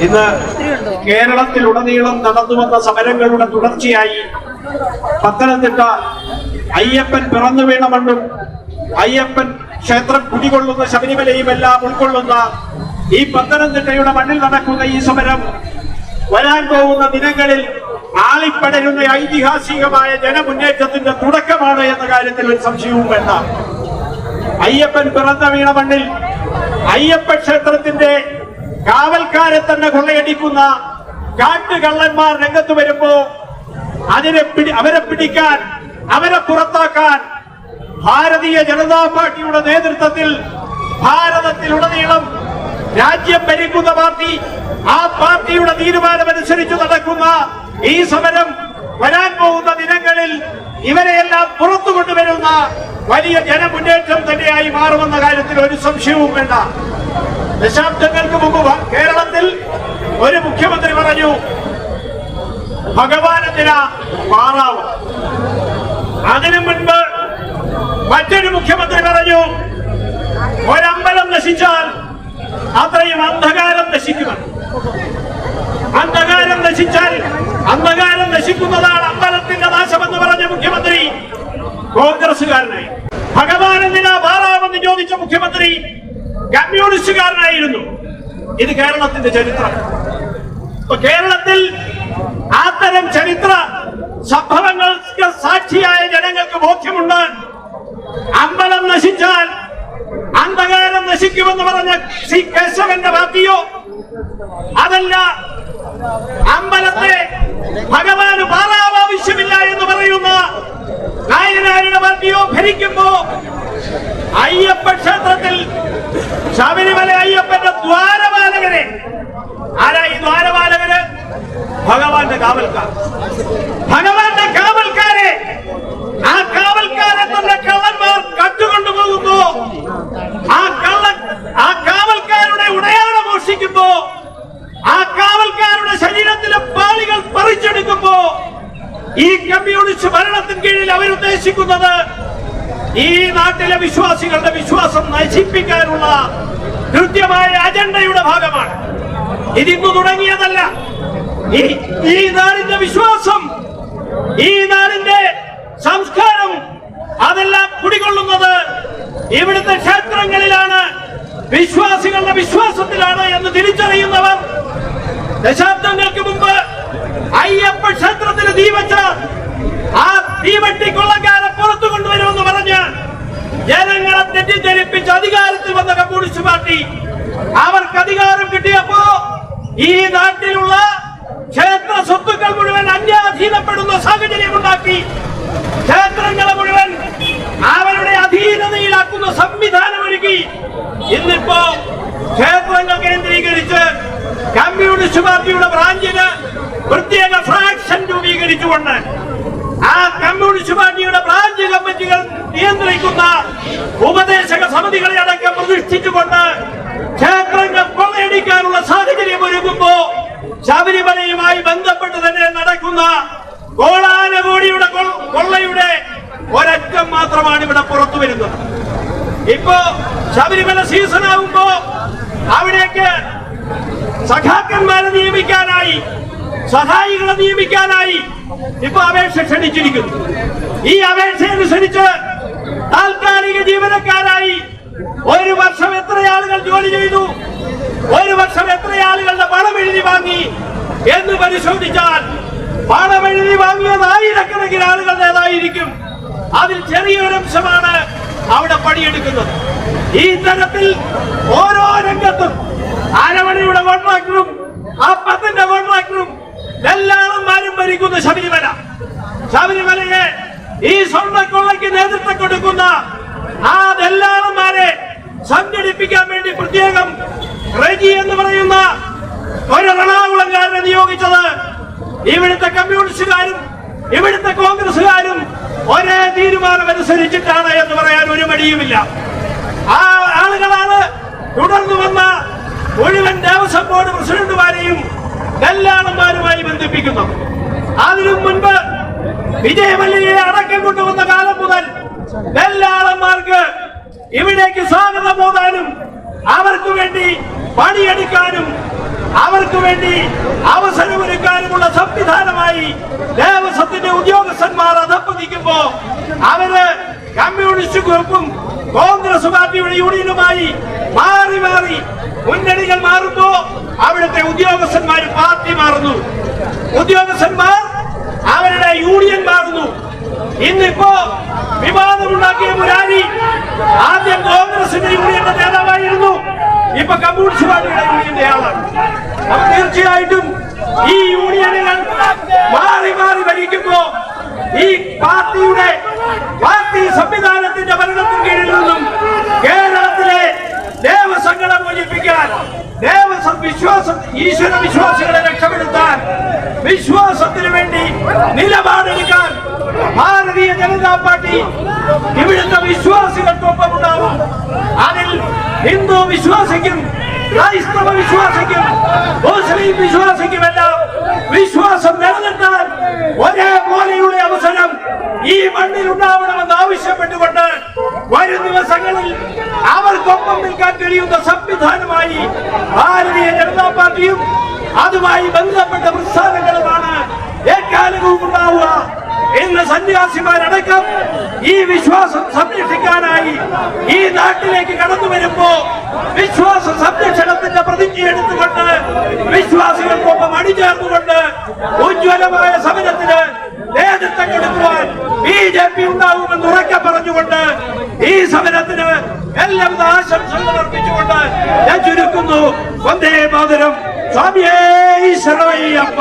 ഇന്ന് കേരളത്തിലുടനീളം നടന്നു വന്ന സമരങ്ങളുടെ തുടർച്ചയായി പത്തനംതിട്ട അയ്യപ്പൻ പിറന്നു വീണമെന്നും അയ്യപ്പൻ ക്ഷേത്രം കുടികൊള്ളുന്ന ശബരിമലയും എല്ലാം ഉൾക്കൊള്ളുന്ന ഈ പത്തനംതിട്ടയുടെ മണ്ണിൽ നടക്കുന്ന ഈ സമരം വരാൻ പോകുന്ന ദിനങ്ങളിൽ ആളിപ്പടരുന്ന ഐതിഹാസികമായ ജനമുന്നേറ്റത്തിന്റെ തുടക്കമാണ് എന്ന കാര്യത്തിൽ ഒരു സംശയവും വേണ്ട. അയ്യപ്പൻ പിറന്ന വീണ മണ്ണിൽ അയ്യപ്പ ക്ഷേത്രത്തിന്റെ കാവൽക്കാരെ തന്നെ കൊള്ളയടിക്കുന്ന കാട്ടുകള്ളന്മാർ രംഗത്ത് വരുമ്പോ അതിനെ അവരെ പിടിക്കാൻ അവരെ പുറത്താക്കാൻ ഭാരതീയ ജനതാ പാർട്ടിയുടെ നേതൃത്വത്തിൽ ഭാരതത്തിലുടനീളം രാജ്യം ഭരിക്കുന്ന പാർട്ടി ആ പാർട്ടിയുടെ തീരുമാനമനുസരിച്ച് നടക്കുന്ന ഈ സമരം വരാൻ പോകുന്ന ദിനങ്ങളിൽ ഇവരെയെല്ലാം പുറത്തു കൊണ്ടുവരുന്ന വലിയ ജനമുന്നേറ്റം തന്നെയായി മാറുമെന്ന കാര്യത്തിൽ ഒരു സംശയവും വേണ്ട. ദശാബ്ദങ്ങൾക്ക് മുമ്പ് കേരളത്തിൽ ഒരു മുഖ്യമന്ത്രി പറഞ്ഞു ഭഗവാൻ എന്തിനാ മാറാവ് അതിനു മുൻപ് മറ്റൊരു മുഖ്യമന്ത്രി പറഞ്ഞു ഒരമ്പലം നശിച്ചാൽ അത്രയും അന്ധകാരം നശിക്കുമെന്ന് അന്ധകാരം നശിച്ചാൽ അന്ധകാരം നശിക്കുന്നതാണ് അമ്പലത്തിന്റെ നാശമെന്ന് പറഞ്ഞ മുഖ്യമന്ത്രി കോൺഗ്രസുകാരനായി ഭഗവാൻ എന്തിനാ മാറാമെന്ന് ചോദിച്ച മുഖ്യമന്ത്രി കമ്മ്യൂണിസ്റ്റുകാരനായിരുന്നു. ഇത് കേരളത്തിന്റെ ചരിത്രം. കേരളത്തിൽ അത്തരം ചരിത്ര സംഭവങ്ങൾക്ക് സാക്ഷിയായ ജനങ്ങൾക്ക് ബോധ്യമുണ്ട്. അമ്പലം നശിച്ചാൽ അന്ധകാരം നശിക്കുമെന്ന് പറഞ്ഞ ശ്രീ കേശവന്റെ പാർട്ടിയോ അതല്ല അമ്പലത്തെ ഭഗവാന് ആവശ്യമില്ല എന്ന് പറയുന്ന നായനാരുടെ പാർട്ടിയോ ഭരിക്കുമ്പോ അയ്യപ്പ ക്ഷേത്രത്തിൽ ശബരിമല അയ്യപ്പന്റെ ദ്വാരപാലകരെ ആരാ ഈ ദ്വാരപാലകര് ഭഗവാന്റെ കാവൽക്കാർ ഭഗവാന്റെ കാവൽക്കാരെ ആ കാവൽക്കാരെ തന്നെ കള്ളന്മാർ കട്ടുകൊണ്ടുപോകുമ്പോ ആ കള്ള ആ കാവൽക്കാരുടെ ഉടയാട മോഷിക്കുമ്പോ ആ കാവൽക്കാരുടെ ശരീരത്തിലെ പാളികൾ പറിച്ചെടുക്കുമ്പോ ഈ കമ്മ്യൂണിസ്റ്റ് ഭരണത്തിന് കീഴിൽ അവരുദ്ദേശിക്കുന്നത് ഈ നാട്ടിലെ വിശ്വാസികളുടെ വിശ്വാസം നശിപ്പിക്കാനുള്ള കൃത്യമായ അജണ്ടയുടെ ഭാഗമാണ്. ഇതിന്നു തുടങ്ങിയതല്ല. ഈ നാടിന്റെ വിശ്വാസം ഈ നാടിന്റെ സംസ്കാരം അതെല്ലാം കുടികൊള്ളുന്നത് ഇവിടുത്തെ ക്ഷേത്രങ്ങളിലാണ് വിശ്വാസികളുടെ വിശ്വാസത്തിലാണ് എന്ന് തിരിച്ചറിയുന്നവർ ദശാബ്ദങ്ങൾക്ക് മുമ്പ് അയ്യപ്പ ക്ഷേത്രത്തിന് തീ വെച്ച ആ തീവട്ടി കൊള്ളക്കാരെ പുറത്തു കൊണ്ടുവരുമെന്ന് പറഞ്ഞ് ജനങ്ങളെ തെറ്റിദ്ധരിപ്പിച്ച് അധികാരത്തിൽ വന്ന കമ്മ്യൂണിസ്റ്റ് പാർട്ടി അവർക്ക് അധികാരം കിട്ടിയപ്പോ ഈ നാട്ടിലുള്ള ക്ഷേത്ര സ്വത്തുക്കൾ മുഴുവൻ അന്യാധീനപ്പെടുന്ന സാഹചര്യം ഉണ്ടാക്കി ക്ഷേത്രങ്ങളെ മുഴുവൻ അവരുടെ അധീനതയിലാക്കുന്ന സംവിധാനം ഒരുക്കി. ഇന്നിപ്പോ ക്ഷേത്രങ്ങൾ കേന്ദ്രീകരിച്ച് കമ്മ്യൂണിസ്റ്റ് പാർട്ടിയുടെ ബ്രാഞ്ചിന് പ്രത്യേക ഫ്രാക്ഷൻ രൂപീകരിച്ചുകൊണ്ട് കമ്മ്യൂണിസ്റ്റ് പാർട്ടിയുടെ ബ്രാഞ്ച് കമ്മിറ്റികൾ നിയന്ത്രിക്കുന്ന ഉപദേശക സമിതികളെ അടക്കം പ്രതിഷ്ഠിച്ചുകൊണ്ട് ക്ഷേത്രങ്ങൾ കൊള്ളയടിക്കാനുള്ള സാഹചര്യം ഒരുങ്ങുമ്പോ ശബരിമലയുമായി ബന്ധപ്പെട്ട് തന്നെ നടക്കുന്ന കോളാനകോടിയുടെ കൊള്ളയുടെ ഒരറ്റം മാത്രമാണ് ഇവിടെ പുറത്തു വരുന്നത്. ഇപ്പോ ശബരിമല സീസൺ ആവുമ്പോ അവിടേക്ക് സഖാക്കന്മാരെ നിയമിക്കാനായി സഹായികളെ നിയമിക്കാനായി ഇപ്പൊ അപേക്ഷ ക്ഷണിച്ചിരിക്കുന്നു. ഈ അപേക്ഷ അനുസരിച്ച് താൽക്കാലിക ജീവനക്കാരായി ഒരു വർഷം എത്ര ആളുകൾ ജോലി ചെയ്തു? ഒരു വർഷം എത്ര ആളുകളുടെ പണം എഴുതി വാങ്ങി എന്ന് പരിശോധിച്ചാൽ പണം എഴുതി വാങ്ങിയത് ആയിരക്കണക്കിന് ആളുകളുടേതായിരിക്കും. അതിൽ ചെറിയൊരു അംശമാണ് അവിടെ പണിയെടുക്കുന്നത്. ഈ തരത്തിൽ ഓരോ രംഗത്തും അരമണിയുടെ കോൺട്രാക്ടറും ആ പത്തിന്റെ കോൺട്രാക്ടറും എല്ലാവരും ഭരിക്കുന്ന ശബരിമല ശബരിമലയെ ഈ സ്വർണക്കൊള്ളയ്ക്ക് നേതൃത്വം കൊടുക്കുന്ന ആ ദല്ലാളന്മാരെ സംഘടിപ്പിക്കാൻ വേണ്ടി പ്രത്യേകം റെജി എന്ന് പറയുന്ന ഒരു എറണാകുളംകാരനെ നിയോഗിച്ചത് ഇവിടുത്തെ കമ്മ്യൂണിസ്റ്റുകാരും ഇവിടുത്തെ കോൺഗ്രസുകാരും ഒരേ തീരുമാനം അനുസരിച്ചിട്ടാണ് എന്ന് പറയാൻ ഒരു മടിയുമില്ല. ആ ആളുകളാണ് തുടർന്നു വന്ന മുഴുവൻ ദേവസ്വം ബോർഡ് പ്രസിഡന്റുമാരെയും ദല്ലാളന്മാരുമായി ബന്ധിപ്പിക്കുന്നു. അതിനും മുൻപ് വിജയമല്ലിയെ അടക്കം കൊണ്ടുവന്ന കാലം മുതൽ കല്യാണന്മാർക്ക് ഇവിടേക്ക് സ്വാഗതം പോകാനും അവർക്ക് വേണ്ടി പണിയെടുക്കാനും അവർക്ക് വേണ്ടി അവസരമൊരുക്കാനുമുള്ള സംവിധാനമായി ദേവസ്വത്തിന്റെ ഉദ്യോഗസ്ഥന്മാർ അധപ്പതിക്കുമ്പോ അവർ കമ്മ്യൂണിസ്റ്റ് ഗ്രൂപ്പും കോൺഗ്രസ് പാർട്ടിയുടെ യൂണിയനുമായി മാറി മാറി മുന്നണികൾ മാറുമ്പോ അവിടുത്തെ ഉദ്യോഗസ്ഥന്മാർ പാർട്ടി മാറുന്നു. ഉദ്യോഗസ്ഥന്മാർ അവരുടെ യൂണിയൻ മാറുന്നു. ഇന്നിപ്പോ വിവാദമുണ്ടാക്കിയ മുരാരി ആദ്യം കോൺഗ്രസിന്റെ യൂണിയന്റെ നേതാവായിരുന്നു. ഇപ്പൊ കമ്മ്യൂണിസ്റ്റ് പാർട്ടിയുടെ യൂണിയന്റെ ആളാണ്. തീർച്ചയായിട്ടും ഈ യൂണിയനുകൾ മാറി മാറി ഭരിക്കുമ്പോ ഈ പാർട്ടിയുടെ പാർട്ടി സംവിധാനത്തിന്റെ ഭരണത്തിന് കീഴിൽ നിന്നും കേരളത്തിലെ ദേവസങ്കടം മോചിപ്പിക്കാൻ ദേവസ്വം വിശ്വാസം ഈശ്വര വിശ്വാസികളെ രക്ഷപ്പെടുത്താൻ വിശ്വാസത്തിന് വേണ്ടി നിലപാടെടുക്കാൻ ഭാരതീയ ജനതാ പാർട്ടി ഇവിടുത്തെ വിശ്വാസികൾക്കൊപ്പം ഉണ്ടാവും. അതിൽ ഹിന്ദു വിശ്വാസിക്കും ക്രൈസ്തവ വിശ്വാസിക്കും മുസ്ലിം വിശ്വാസിക്കുമെല്ലാം വിശ്വാസം നിലനിർത്താൻ ഒരേപോലെയുള്ള അവസരം ഈ മണ്ണിൽ ഉണ്ടാവണമെന്ന് ആവശ്യപ്പെട്ടുകൊണ്ട് വരും ദിവസങ്ങളിൽ അവർക്കൊപ്പം നിൽക്കാൻ കഴിയുന്ന സംവിധാനമായി ഭാരതീയ ജനതാ പാർട്ടിയും അതുമായി ബന്ധപ്പെട്ട പ്രസ്ഥാനങ്ങളുമാണ് എക്കാലവും ഉണ്ടാവുക. ഇന്ന് സന്യാസിമാരടക്കം ഈ വിശ്വാസം സംരക്ഷിക്കാനായി ഈ നാട്ടിലേക്ക് കടന്നു വരുമ്പോ വിശ്വാസ സംരക്ഷണത്തിന്റെ പ്രതിജ്ഞ എടുത്തുകൊണ്ട് വിശ്വാസികൾക്കൊപ്പം അണിചേർന്നുകൊണ്ട് ഉജ്ജ്വലമായ സമരത്തിന് നേതൃത്വം കൊടുക്കുവാൻ ബി ജെ പി ഉണ്ടാകുമെന്ന് ഉറക്കെ പറഞ്ഞുകൊണ്ട് ഈ സമരത്തിന് എല്ലാവിധ ആശംസകൾ അർപ്പിച്ചുകൊണ്ട് ഞാൻ ചുരുക്കുന്നു. വന്ദേ മാതരം. സ്വാമിയേ ശരണയ്യപ്പ